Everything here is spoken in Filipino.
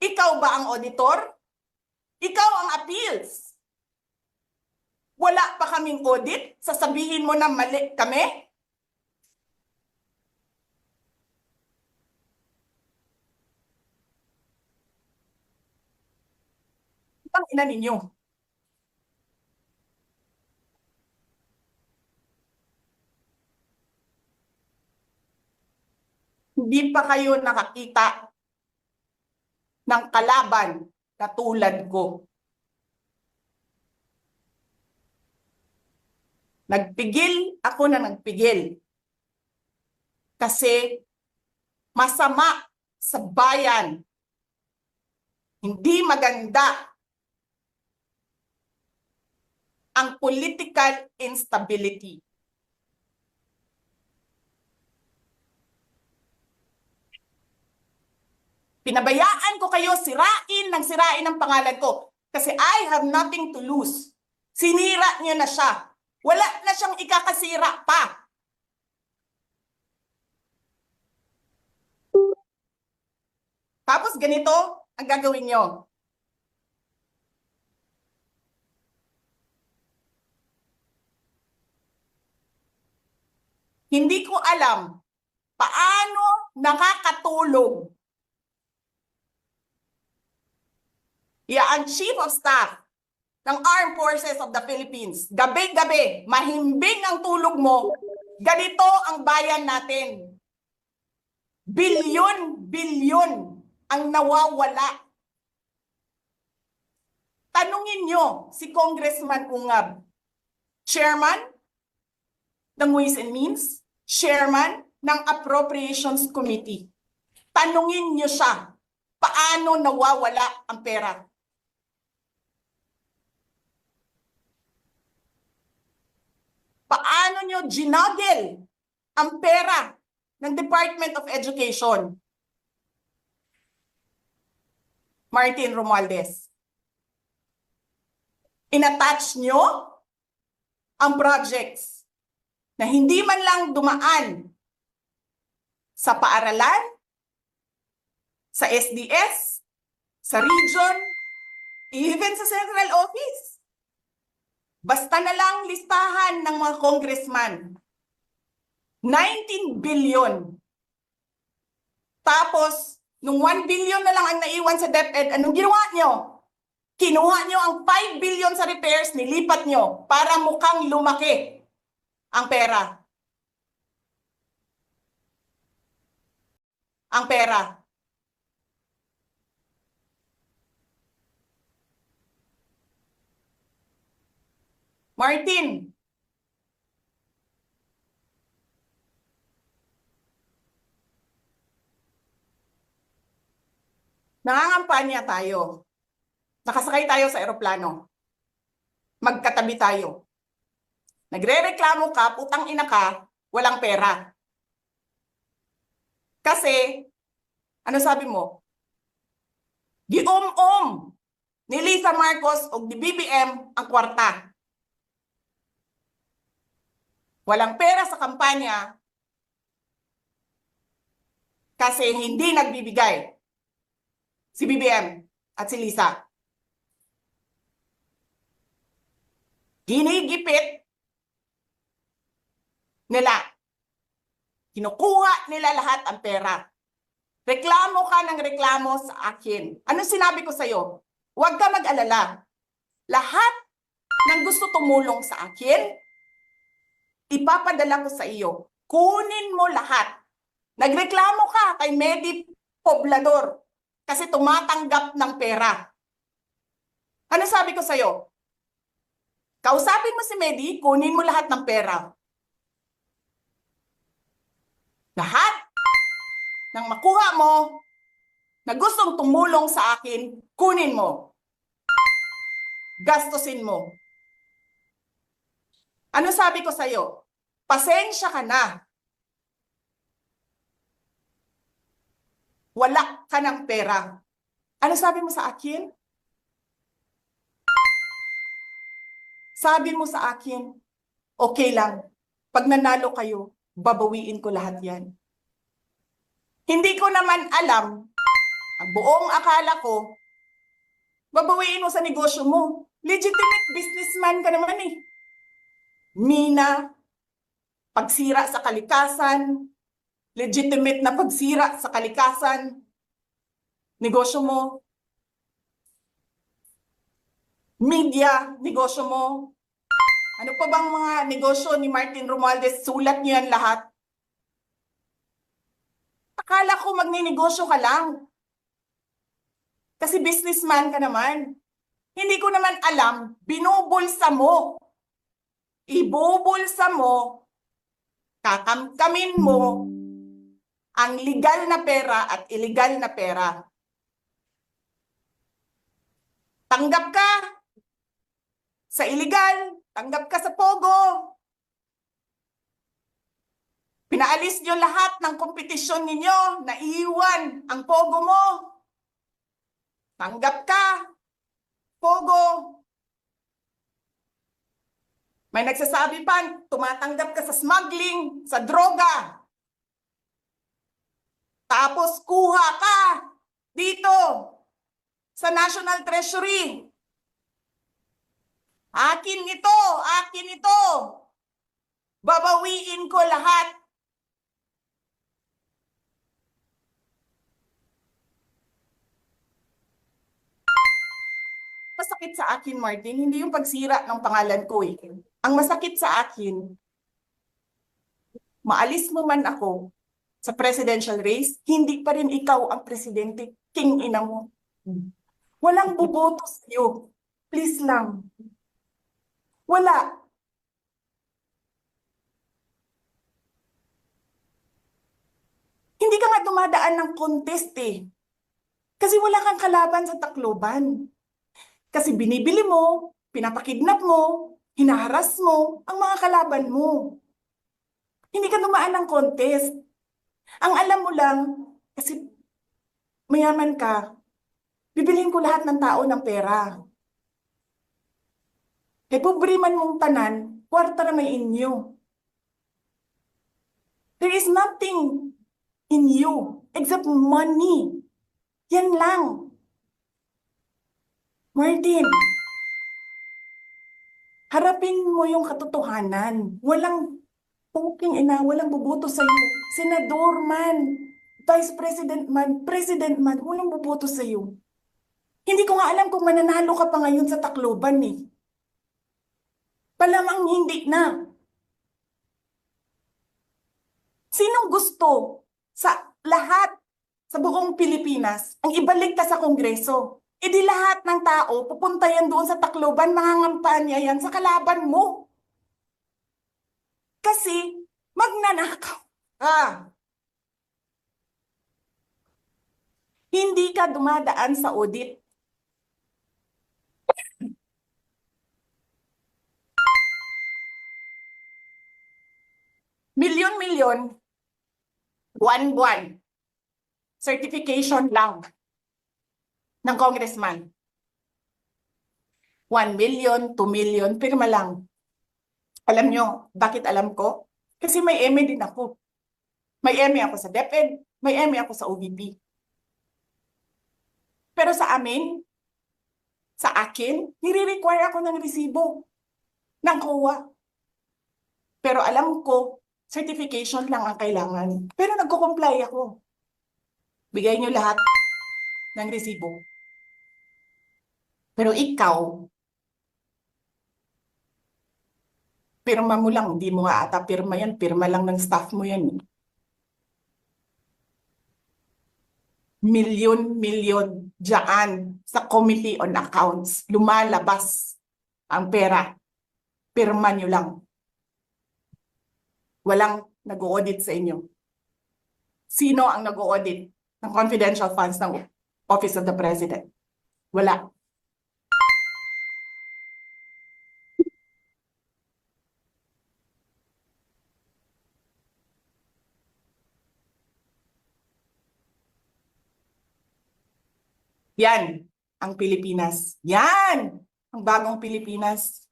Ikaw ba ang auditor? Ikaw ang appeals. Wala pa kaming audit? Sasabihin mo na mali kami? Ang ina ninyo. Hindi pa kayo nakakita ng kalaban na tulad ko. Nagpigil ako na nagpigil. Kasi masama sa bayan. Hindi maganda ang political instability. Pinabayaan ko kayo sirain ng sirain ang pangalan ko kasi I have nothing to lose. Sinira niyo na siya. Wala na siyang ikakasira pa. Tapos ganito ang gagawin niyo. Hindi ko alam paano nakakatulog Ya, ang Chief of Staff ng Armed Forces of the Philippines, gabi-gabi, mahimbing ang tulog mo, ganito ang bayan natin. Bilyon-bilyon ang nawawala. Tanungin nyo si Congressman Ungab, Chairman ng Ways and Means, Chairman ng Appropriations Committee. Tanungin nyo siya, paano nawawala ang pera? Paano nyo ginagel ang pera ng Department of Education? Martin Romualdez. Inattach nyo ang projects na hindi man lang dumaan sa paaralan, sa SDS, sa region, even sa central office. Basta na lang listahan ng mga congressman. 19 billion. Tapos, nung 1 billion na lang ang naiwan sa DepEd, anong ginawa nyo? Kinuha nyo ang 5 billion sa repairs, nilipat nyo para mukhang lumaki ang pera. Ang pera. Martin. Nangangampanya tayo. Nakasakay tayo sa eroplano. Magkatabi tayo. Nagre-reklamo ka, putang ina ka, walang pera. Kasi, ano sabi mo? Gium-um ni Lisa Marcos o ni BBM ang kwarta. Walang pera sa kampanya kasi hindi nagbibigay si BBM at si Lisa. Ginigipit nila. Kinukuha nila lahat ang pera. Reklamo ka ng reklamo sa akin. Ano sinabi ko sa'yo? Huwag ka mag-alala. Lahat ng gusto tumulong sa akin, ipapadala ko sa iyo. Kunin mo lahat. Nagreklamo ka kay Medi Poblador kasi tumatanggap ng pera. Ano sabi ko sa'yo? Kausapin mo si Medi, kunin mo lahat ng pera. Lahat ng makuha mo na gustong tumulong sa akin, kunin mo. Gastusin mo. Ano sabi ko sa'yo? Pasensya ka na. Wala ka ng pera. Ano sabi mo sa akin? Sabi mo sa akin, okay lang. Pag nanalo kayo, babawiin ko lahat yan. Hindi ko naman alam ang buong akala ko, babawiin mo sa negosyo mo. Legitimate businessman ka naman eh. Mina, pagsira sa kalikasan, legitimate na pagsira sa kalikasan, negosyo mo, media, negosyo mo, ano pa bang mga negosyo ni Martin Romualdez, sulat niyo yan lahat. Akala ko magninegosyo ka lang. Kasi businessman ka naman. Hindi ko naman alam, binubulsa mo. Ibubulsa mo, kakamkamin mo, ang legal na pera at illegal na pera. Tanggap ka sa illegal, tanggap ka sa pogo. Pinaalis nyo lahat ng kompetisyon ninyo, naiiwan ang pogo mo. Tanggap ka, pogo. May nagsasabi pa, tumatanggap ka sa smuggling, sa droga. Tapos kuha ka dito sa National Treasury. Akin ito, akin ito. Babawiin ko lahat. Masakit sa akin, Martin, hindi yung pagsira ng pangalan ko eh. Ang masakit sa akin, maalis mo man ako sa presidential race, hindi pa rin ikaw ang presidente, king ina mo. Walang buboto sa'yo. Please lang. Wala. Hindi ka nga dumadaan ng contest eh. Kasi wala kang kalaban sa Tacloban. Kasi binibili mo, pinapakidnap mo, hinaharas mo ang mga kalaban mo. Hindi ka dumaan ng contest. Ang alam mo lang, kasi mayaman ka, bibiliin ko lahat ng tao ng pera. E pobre man mong tanan, kwarta na may inyo. There is nothing in you except money. Yan lang. Martin, harapin mo yung katotohanan. Walang puking ina, walang buboto sa'yo. Senador man, Vice President man, President man, walang buboto sa'yo. Hindi ko nga alam kung mananalo ka pa ngayon sa Tacloban eh. Palamang hindi na. Sinong gusto sa lahat sa buong Pilipinas ang ibalik ka sa Kongreso? E di lahat ng tao pupunta yan doon sa Tacloban, mangangampanya yan sa kalaban mo. Kasi magnanakaw ka. Hindi ka dumadaan sa audit. Milyon-milyon, buwan-buwan, certification lang ng congressman. 1 million, 2 million, pirma lang. Alam nyo, bakit alam ko? Kasi may MA din ako. May MA ako sa DepEd, may MA ako sa OVP. Pero sa amin, sa akin, nire-require ako ng resibo ng COA. Pero alam ko, certification lang ang kailangan. Pero nagko-comply ako. Bigay nyo lahat ng resibo. Pero ikaw, pirma mo lang, hindi mo nga ata pirma yan, pirma lang ng staff mo yan. eh. Milyon-milyon dyan sa Committee on Accounts. Lumalabas ang pera. Pirma nyo lang. Walang nag-audit sa inyo. Sino ang nag-audit ng confidential funds ng Office of the President? Wala. Yan ang Pilipinas. Yan ang bagong Pilipinas.